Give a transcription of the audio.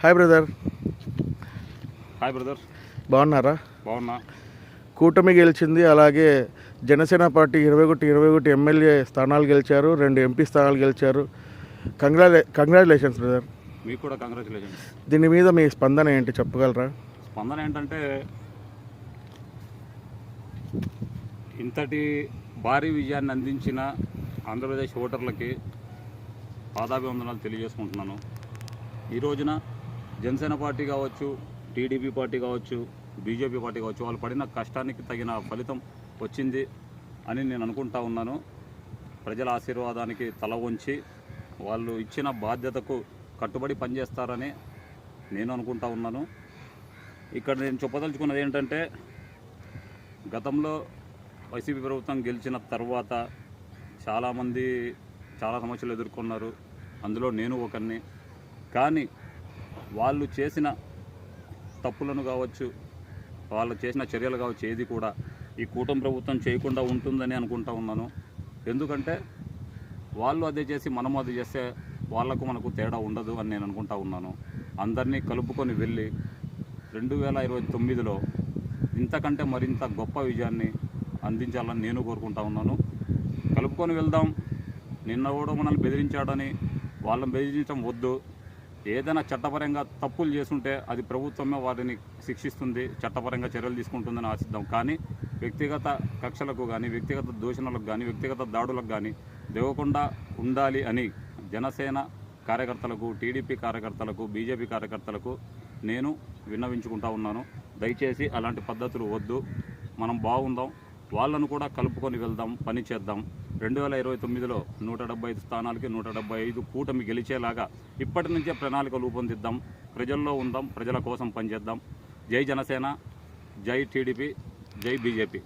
Hi brother hi brother బాగున్నారా? బాగున్నా. కూటమి గెలిచింది అలాగే జనసేన పార్టీ ఇరవై ఒకటి ఇరవై ఒకటి ఎమ్మెల్యే స్థానాలు గెలిచారు రెండు ఎంపీ స్థానాలు గెలిచారు. కంగ్రాలే కంగ్రాచులేషన్స్ బ్రదర్ మీకు కూడా కంగ్రాచులేషన్స్ దీని మీద మీ స్పందన ఏంటి? చెప్పగలరా? స్పందన ఏంటంటే ఇంతటి భారీ విజయాన్ని అందించిన ఆంధ్రప్రదేశ్ ఓటర్లకి పాదాభివందనాలు తెలియజేసుకుంటున్నాను. ఈ రోజున జనసేన పార్టీ కావచ్చు టీడీపీ పార్టీ కావచ్చు బీజేపీ పార్టీ కావచ్చు వాళ్ళు పడిన కష్టానికి తగిన ఫలితం వచ్చింది అని నేను అనుకుంటా ఉన్నాను. ప్రజల ఆశీర్వాదానికి తల వంచి వాళ్ళు ఇచ్చిన బాధ్యతకు కట్టుబడి పనిచేస్తారని నేను అనుకుంటా ఉన్నాను. ఇక్కడ నేను చెప్పదలుచుకున్నది ఏంటంటే గతంలో వైసీపీ ప్రభుత్వం గెలిచిన తర్వాత చాలామంది చాలా సమస్యలు ఎదుర్కొన్నారు. అందులో నేను ఒకరిని కానీ వాళ్ళు చేసిన తప్పులను కావచ్చు వాళ్ళు చేసిన చర్యలు కావచ్చు ఏది కూడా ఈ కూటమి ప్రభుత్వం చేయకుండా ఉంటుందని అనుకుంటా ఉన్నాను. ఎందుకంటే వాళ్ళు అదే చేసి మనం అది చేస్తే వాళ్ళకు మనకు తేడా ఉండదు అని నేను అనుకుంటా ఉన్నాను. అందరినీ కలుపుకొని వెళ్ళి రెండు వేల ఇరవై తొమ్మిదిలో ఇంతకంటే మరింత గొప్ప విజయాన్ని అందించాలని నేను కోరుకుంటా ఉన్నాను. కలుపుకొని వెళ్దాం. నిన్న కూడా మనల్ని బెదిరించాడని వాళ్ళని బెదిరించడం వద్దు. ఏదైనా చట్టపరంగా తప్పులు చేస్తుంటే అది ప్రభుత్వమే వారిని శిక్షిస్తుంది చట్టపరంగా చర్యలు తీసుకుంటుందని ఆశిద్దాం. కానీ వ్యక్తిగత కక్షలకు కానీ వ్యక్తిగత దూషణలకు కానీ వ్యక్తిగత దాడులకు కానీ దేవకుండా ఉండాలి అని జనసేన కార్యకర్తలకు టీడీపీ కార్యకర్తలకు బీజేపీ కార్యకర్తలకు నేను విన్నవించుకుంటా ఉన్నాను. దయచేసి అలాంటి పద్ధతులు వద్దు. మనం బాగుందాం. వాళ్ళను కూడా కలుపుకొని వెళ్దాం పని చేద్దాం. రెండు వేల ఇరవై తొమ్మిదిలో నూట డెబ్బై ఐదు స్థానాలకి నూట డెబ్బై ఐదు కూటమి గెలిచేలాగా ఇప్పటి నుంచే ప్రణాళిక రూపొందిద్దాం. ప్రజల్లో ఉందాం ప్రజల కోసం పనిచేద్దాం. జై జనసేన జై టీడీపీ జై బీజేపీ.